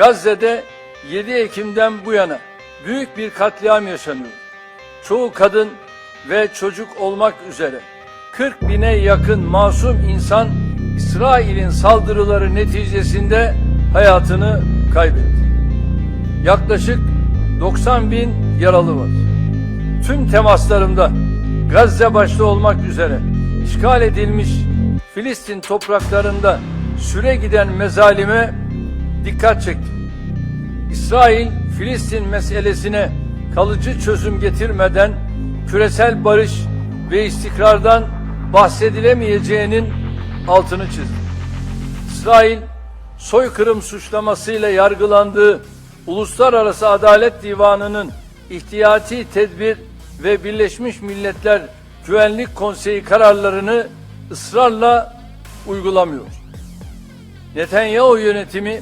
Gazze'de 7 Ekim'den bu yana büyük bir katliam yaşanıyor. Çoğu kadın ve çocuk olmak üzere 40 bine yakın masum insan İsrail'in saldırıları neticesinde hayatını kaybetti. Yaklaşık 90 bin yaralı var. Tüm temaslarımda Gazze başta olmak üzere işgal edilmiş Filistin topraklarında süre giden mezalime dikkat çektim. İsrail Filistin meselesine kalıcı çözüm getirmeden küresel barış ve istikrardan bahsedilemeyeceğinin altını çizdi. İsrail soykırım suçlamasıyla yargılandığı Uluslararası Adalet Divanı'nın ihtiyati tedbir ve Birleşmiş Milletler Güvenlik Konseyi kararlarını ısrarla uygulamıyor. Netanyahu yönetimi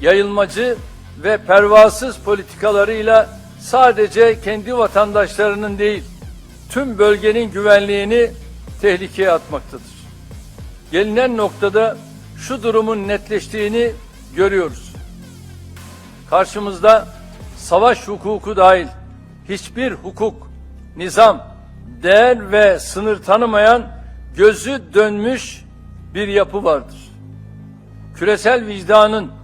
yayılmacı ve pervasız politikalarıyla sadece kendi vatandaşlarının değil, tüm bölgenin güvenliğini tehlikeye atmaktadır. Gelinen noktada şu durumun netleştiğini görüyoruz. Karşımızda savaş hukuku dahil hiçbir hukuk, nizam, değer ve sınır tanımayan gözü dönmüş bir yapı vardır. Küresel vicdanın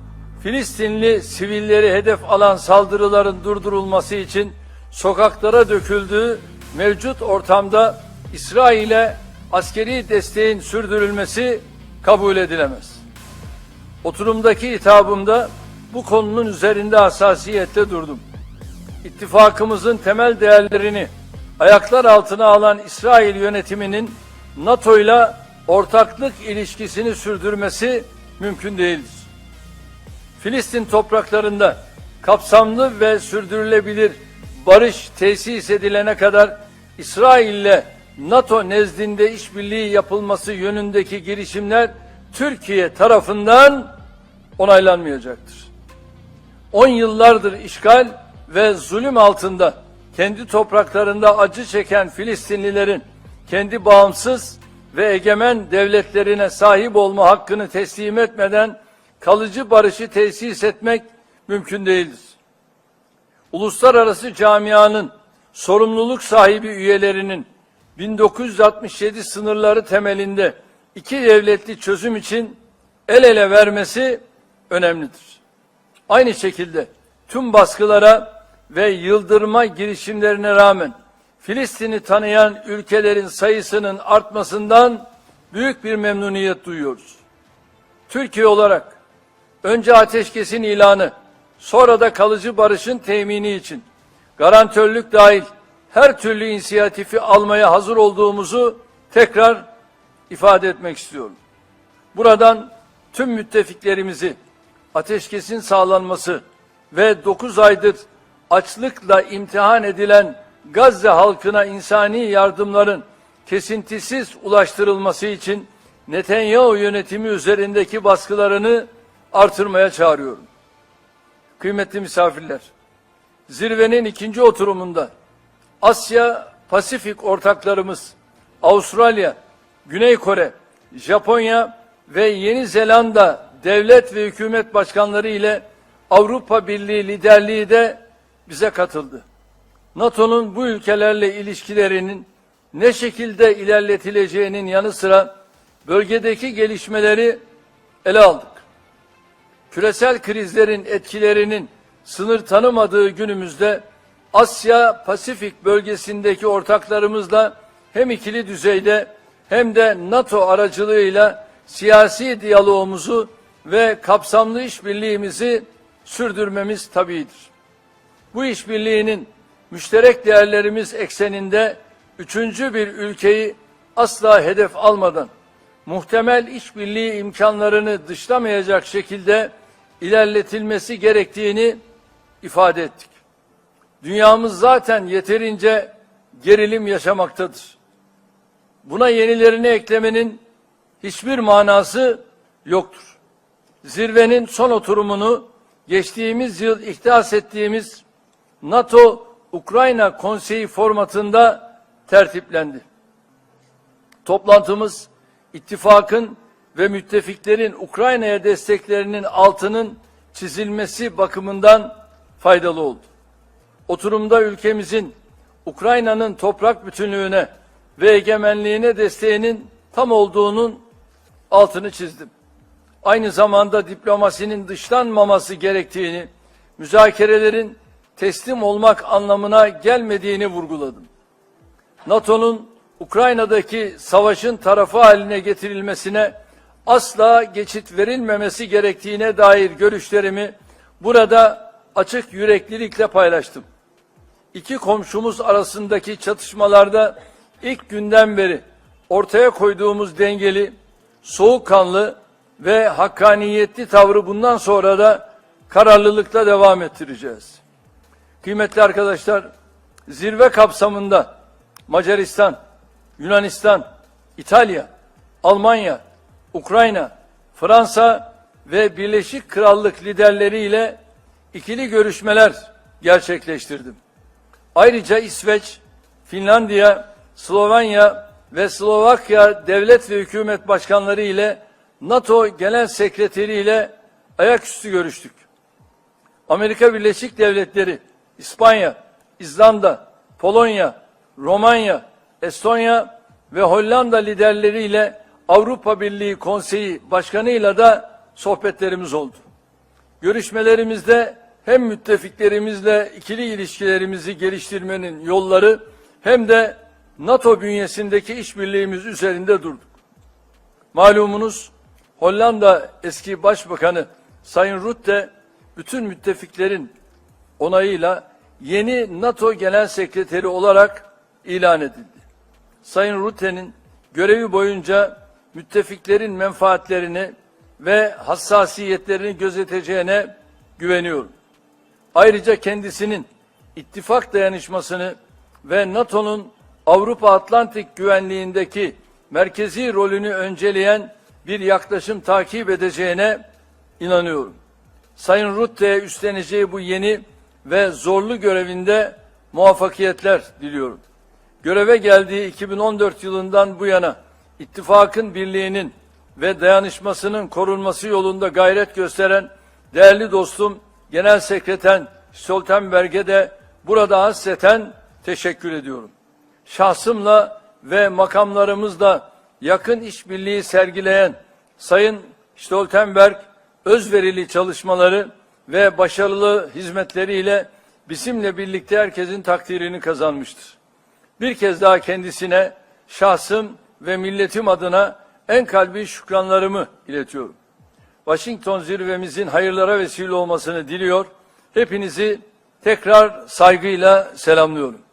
Filistinli sivilleri hedef alan saldırıların durdurulması için sokaklara döküldüğü mevcut ortamda İsrail'e askeri desteğin sürdürülmesi kabul edilemez. Oturumdaki hitabımda bu konunun üzerinde hassasiyetle durdum. İttifakımızın temel değerlerini ayaklar altına alan İsrail yönetiminin NATO ile ortaklık ilişkisini sürdürmesi mümkün değildir. Filistin topraklarında kapsamlı ve sürdürülebilir barış tesis edilene kadar İsrail ile NATO nezdinde işbirliği yapılması yönündeki girişimler Türkiye tarafından onaylanmayacaktır. 10 yıllardır işgal ve zulüm altında kendi topraklarında acı çeken Filistinlilerin kendi bağımsız ve egemen devletlerine sahip olma hakkını teslim etmeden kalıcı barışı tesis etmek mümkün değildir. Uluslararası camianın sorumluluk sahibi üyelerinin 1967 sınırları temelinde iki devletli çözüm için el ele vermesi önemlidir. Aynı şekilde tüm baskılara ve yıldırma girişimlerine rağmen Filistin'i tanıyan ülkelerin sayısının artmasından büyük bir memnuniyet duyuyoruz. Türkiye olarak önce ateşkesin ilanı, sonra da kalıcı barışın temini için garantörlük dahil her türlü inisiyatifi almaya hazır olduğumuzu tekrar ifade etmek istiyorum. Buradan tüm müttefiklerimizi ateşkesin sağlanması ve 9 aydır açlıkla imtihan edilen Gazze halkına insani yardımların kesintisiz ulaştırılması için Netanyahu yönetimi üzerindeki baskılarını artırmaya çağırıyorum. Kıymetli misafirler, zirvenin ikinci oturumunda Asya Pasifik ortaklarımız Avustralya, Güney Kore, Japonya ve Yeni Zelanda devlet ve hükümet başkanları ile Avrupa Birliği liderliği de bize katıldı. NATO'nun bu ülkelerle ilişkilerinin ne şekilde ilerletileceğinin yanı sıra bölgedeki gelişmeleri ele aldık. Küresel krizlerin etkilerinin sınır tanımadığı günümüzde Asya Pasifik bölgesindeki ortaklarımızla hem ikili düzeyde hem de NATO aracılığıyla siyasi diyalogumuzu ve kapsamlı işbirliğimizi sürdürmemiz tabidir. Bu işbirliğinin müşterek değerlerimiz ekseninde üçüncü bir ülkeyi asla hedef almadan muhtemel işbirliği imkanlarını dışlamayacak şekilde ilerletilmesi gerektiğini ifade ettik. Dünyamız zaten yeterince gerilim yaşamaktadır. Buna yenilerini eklemenin hiçbir manası yoktur. Zirvenin son oturumunu geçtiğimiz yıl ihdas ettiğimiz NATO Ukrayna Konseyi formatında tertiplendi. Toplantımız ittifakın ve müttefiklerin Ukrayna'ya desteklerinin altının çizilmesi bakımından faydalı oldu. Oturumda ülkemizin Ukrayna'nın toprak bütünlüğüne ve egemenliğine desteğinin tam olduğunun altını çizdim. Aynı zamanda diplomasinin dışlanmaması gerektiğini, müzakerelerin teslim olmak anlamına gelmediğini vurguladım. NATO'nun Ukrayna'daki savaşın tarafı haline getirilmesine asla geçit verilmemesi gerektiğine dair görüşlerimi burada açık yüreklilikle paylaştım. İki komşumuz arasındaki çatışmalarda ilk günden beri ortaya koyduğumuz dengeli, soğukkanlı ve hakkaniyetli tavrı bundan sonra da kararlılıkla devam ettireceğiz. Kıymetli arkadaşlar, zirve kapsamında Macaristan, Yunanistan, İtalya, Almanya, Ukrayna, Fransa ve Birleşik Krallık liderleriyle ikili görüşmeler gerçekleştirdim. Ayrıca İsveç, Finlandiya, Slovenya ve Slovakya devlet ve hükümet başkanları ile NATO Genel Sekreteri ile ayaküstü görüştük. Amerika Birleşik Devletleri, İspanya, İzlanda, Polonya, Romanya, Estonya ve Hollanda liderleriyle Avrupa Birliği Konseyi Başkanı'yla da sohbetlerimiz oldu. Görüşmelerimizde hem müttefiklerimizle ikili ilişkilerimizi geliştirmenin yolları hem de NATO bünyesindeki işbirliğimiz üzerinde durduk. Malumunuz Hollanda eski başbakanı Sayın Rutte bütün müttefiklerin onayıyla yeni NATO Genel Sekreteri olarak ilan edildi. Sayın Rutte'nin görevi boyunca müttefiklerin menfaatlerini ve hassasiyetlerini gözeteceğine güveniyorum. Ayrıca kendisinin ittifak dayanışmasını ve NATO'nun Avrupa Atlantik güvenliğindeki merkezi rolünü önceleyen bir yaklaşım takip edeceğine inanıyorum. Sayın Rutte'ye üstleneceği bu yeni ve zorlu görevinde muvaffakiyetler diliyorum. Göreve geldiği 2014 yılından bu yana ittifakın birliğinin ve dayanışmasının korunması yolunda gayret gösteren değerli dostum Genel Sekreter Stoltenberg'e de burada hasreten teşekkür ediyorum. Şahsımla ve makamlarımızla yakın işbirliği sergileyen Sayın Stoltenberg özverili çalışmaları ve başarılı hizmetleriyle bizimle birlikte herkesin takdirini kazanmıştır. Bir kez daha kendisine şahsım ve milletim adına en kalbi şükranlarımı iletiyorum. Washington zirvemizin hayırlara vesile olmasını diliyor. Hepinizi tekrar saygıyla selamlıyorum.